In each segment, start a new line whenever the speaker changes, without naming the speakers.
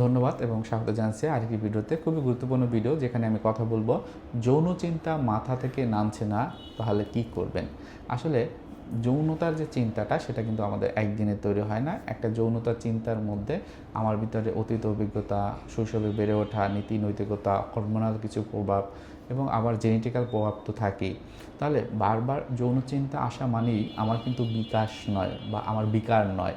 ধন্যবাদ এবং স্বাগত জানাচ্ছি আরেকটি ভিডিওতে। খুবই গুরুত্বপূর্ণ ভিডিও যেখানে আমি কথা বলব যৌন চিন্তা মাথা থেকে নামছে না, তাহলে কি করবেন? আসলে যৌনতার যে চিন্তাটা, সেটা কিন্তু আমাদের একদিনে তৈরি হয় না। একটা যৌনতার চিন্তার মধ্যে আমার ভিতরে অতীত অভিজ্ঞতা, শৈশবে বেড়ে ওঠা নীতি, নৈতিকতা হরমোনাল কিছু প্রভাব এবং আবার জেনেটিক্যাল প্রভাব তো থাকেই। তাহলে বারবার যৌন চিন্তা আসা মানেই আমার কিন্তু বিকাশ নয় বা আমার বিকার নয়।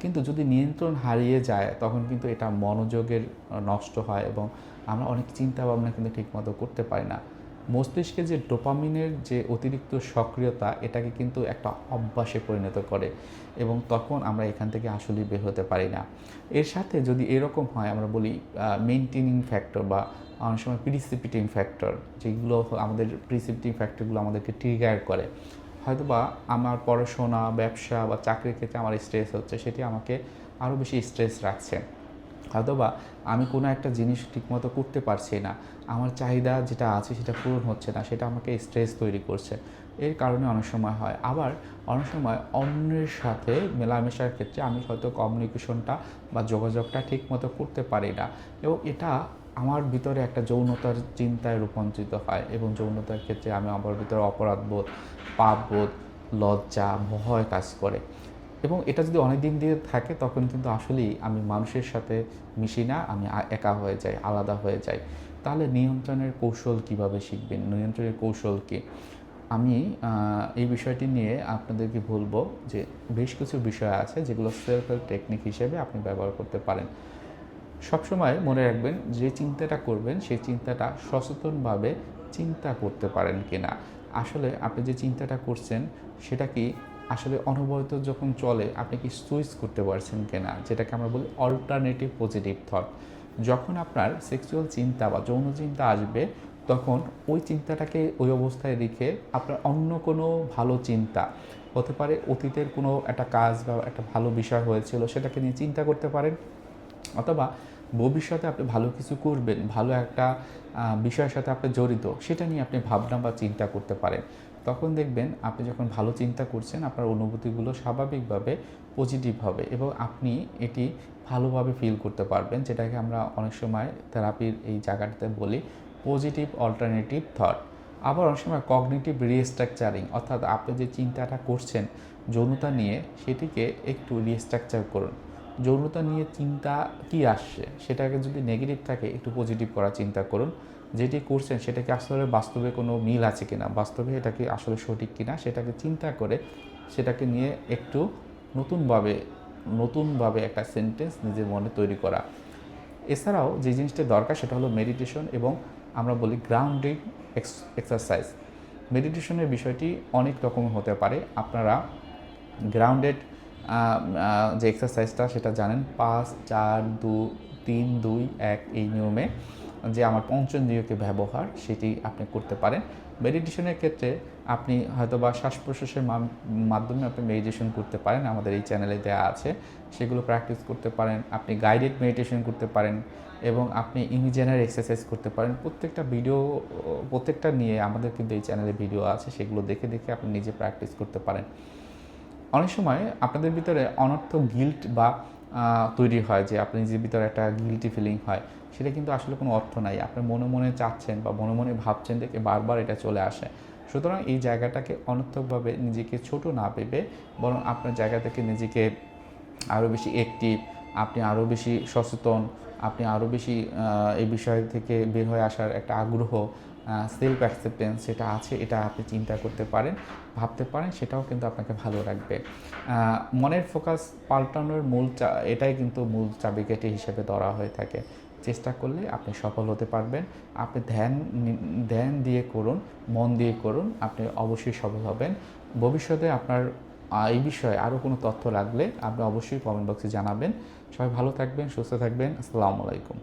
কিন্তু যদি নিয়ন্ত্রণ হারিয়ে যায়, তখন কিন্তু এটা মনোযোগের নষ্ট হয় এবং আমরা অনেক চিন্তা ভাবনা কিন্তু ঠিকমতো করতে পারি না। মস্তিষ্কে যে ডোপামিনের যে অতিরিক্ত সক্রিয়তা, এটাকে কিন্তু একটা অভ্যাসে পরিণত করে এবং তখন আমরা এখান থেকে আসলে বের হতে পারি না। এর সাথে যদি এরকম হয়, আমরা বলি মেনটেনিং ফ্যাক্টর বা অনেক সময় প্রিসিপিটিং ফ্যাক্টর যেগুলো আমাদের প্রিসিপিটিং ফ্যাক্টরগুলো আমাদেরকে ট্রিগার করে। হয়তোবা আমার পড়াশোনা, ব্যবসা বা চাকরির ক্ষেত্রে আমার স্ট্রেস হচ্ছে, সেটি আমাকে আরও বেশি স্ট্রেস রাখছে। হয়তোবা আমি কোনো একটা জিনিস ঠিকমতো করতে পারছি না, আমার চাহিদা যেটা আছে সেটা পূরণ হচ্ছে না, সেটা আমাকে স্ট্রেস তৈরি করছে, এর কারণে অনেক সময় হয়। আবার অনেক সময় অন্যের সাথে মেলামেশার ক্ষেত্রে আমি হয়তো কমিউনিকেশনটা বা যোগাযোগটা ঠিকমতো করতে পারি না এবং এটা আমার ভিতরে একটা যৌনতার চিন্তায় রূপান্তরিত হয় এবং যৌনতার ক্ষেত্রে আমি আমার ভিতরে অপরাধবোধ, পাপবোধ, লজ্জা, ভয় কাজ করে। এবং এটা যদি অনেক দিন দিয়ে থাকে, তখন কিন্তু আসলেই আমি মানুষের সাথে মিশি না, আমি একা হয়ে যাই, আলাদা হয়ে যাই। তাহলে নিয়ন্ত্রণের কৌশল কীভাবে শিখবেন? নিয়ন্ত্রণের কৌশল কি? আমি এই বিষয়টি নিয়ে আপনাদেরকে বলব যে বেশ কিছু বিষয় আছে যেগুলো সেলফ হেল্প টেকনিক হিসেবে আপনি ব্যবহার করতে পারেন। সবসময় মনে রাখবেন যে চিন্তাটা করবেন, সেই চিন্তাটা সচেতনভাবে চিন্তা করতে পারেন কিনা। আসলে আপনি যে চিন্তাটা করছেন, সেটা কি আসলে অনবরত যখন চলে, আপনি কি সুইচ করতে পারছেন কিনা? যেটাকে আমরা বলি অল্টারনেটিভ পজিটিভ থট যখন আপনার সেক্সুয়াল চিন্তা বা যৌন চিন্তা আসবে, তখন ওই চিন্তাটাকে ওই অবস্থায় রেখে আপনার অন্য কোনো ভালো চিন্তা, হতে পারে অতীতের কোনো একটা কাজ বা একটা ভালো বিষয় হয়েছিল, সেটাকে নিয়ে চিন্তা করতে পারেন, অথবা ভবিষ্যতে আপনি ভালো কিছু করবেন, ভালো একটা বিষয়ের সাথে আপনি জড়িত, সেটা নিয়ে আপনি ভাবনা বা চিন্তা করতে পারেন। তখন দেখবেন আপনি যখন ভালো চিন্তা করছেন, আপনার অনুভূতিগুলো স্বাভাবিকভাবে পজিটিভ হবে এবং আপনি এটি ভালোভাবে ফিল করতে পারবেন। যেটাকে আমরা অনেক সময় থেরাপির এই জায়গাটাতে বলি পজিটিভ অল্টারনেটিভ থট আবার অনেক সময় কগনিটিভ রিস্ট্রাকচারিং অর্থাৎ আপনি যে চিন্তাটা করছেন যৌনতা নিয়ে, সেটিকে একটু রিস্ট্রাকচার করুন। যৌনতা নিয়ে চিন্তা কি আসছে? সেটাকে যদি নেগেটিভ থাকে, একটু পজিটিভ করার চিন্তা করুন। যেটি করছেন সেটাকে আসলে বাস্তবে কোনো মিল আছে কিনা, বাস্তবে এটাকে আসলে সঠিক কিনা সেটাকে চিন্তা করে সেটাকে নিয়ে একটু নতুনভাবে নতুনভাবে একটা সেন্টেন্স নিজের মনে তৈরি করা। এছাড়াও যে জিনিসটা দরকার সেটা হলো মেডিটেশন এবং আমরা বলি গ্রাউন্ডিং এক্সারসাইজ মেডিটেশনের বিষয়টি অনেক রকম হতে পারে। আপনারা গ্রাউন্ডেড যে এক্সারসাইজটা সেটা জানেন, পাঁচ, চার, দু, তিন, দুই, এক এই নিয়মে। যে আমার পঞ্চেন্দ্রিয়কে ব্যবহার, সেটি আপনি করতে পারেন। মেডিটেশনের ক্ষেত্রে আপনি হয়তো বা শ্বাস প্রশ্বাসের মাধ্যমে আপনি মেডিটেশন করতে পারেন। আমাদের এই চ্যানেলে দেওয়া আছে। সেগুলো প্র্যাকটিস করতে পারেন। আপনি গাইডেড মেডিটেশন করতে পারেন এবং আপনি ইমিজেনার এক্সারসাইজ করতে পারেন। প্রত্যেকটা ভিডিও প্রত্যেকটা নিয়ে আমাদের কিন্তু এই চ্যানেলে ভিডিও আছে। সেগুলো দেখে দেখে আপনি নিজে প্র্যাকটিস করতে পারেন। অনেক সময় আপনাদের ভিতরে অনর্থ গিল্ট বা তৈরি হয় যে আপনি নিজের ভিতরে একটা গিল্টি ফিলিং হয়, সেটা কিন্তু আসলে কোনো অর্থ নাই। আপনি মনে মনে চাচ্ছেন বা মনে মনে ভাবছেন দেখে বারবার এটা চলে আসে। সুতরাং এই জায়গাটাকে অনর্থকভাবে নিজেকে ছোট না ভেবে বরং আপনার জায়গা থেকে নিজেকে আরও বেশি অ্যাক্টিভ আপনি আরও বেশি সচেতন, আপনি আরও বেশি এই বিষয় থেকে বের হয়ে আসার একটা আগ্রহ সেলফ অ্যাকসেপ্টেন্স সেটা আছে, এটা আপনি চিন্তা করতে পারেন, ভাবতে পারেন, সেটাও কিন্তু আপনাকে ভালো রাখবে। মনের ফোকাস পাল্টানোর মূল চা, এটাই কিন্তু মূল চাবিকাঠি হিসেবে ধরা হয়ে থাকে। চেষ্টা করলে আপনি সফল হতে পারবেন। আপনি ধ্যান ধ্যান দিয়ে করুন, মন দিয়ে করুন, আপনি অবশ্যই সফল হবেন। ভবিষ্যতে আপনার এই বিষয়ে আরও কোনো তথ্য লাগলে আপনি অবশ্যই কমেন্ট বক্সে জানাবেন। সবাই ভালো থাকবেন, সুস্থ থাকবেন। আসসালামু আলাইকুম।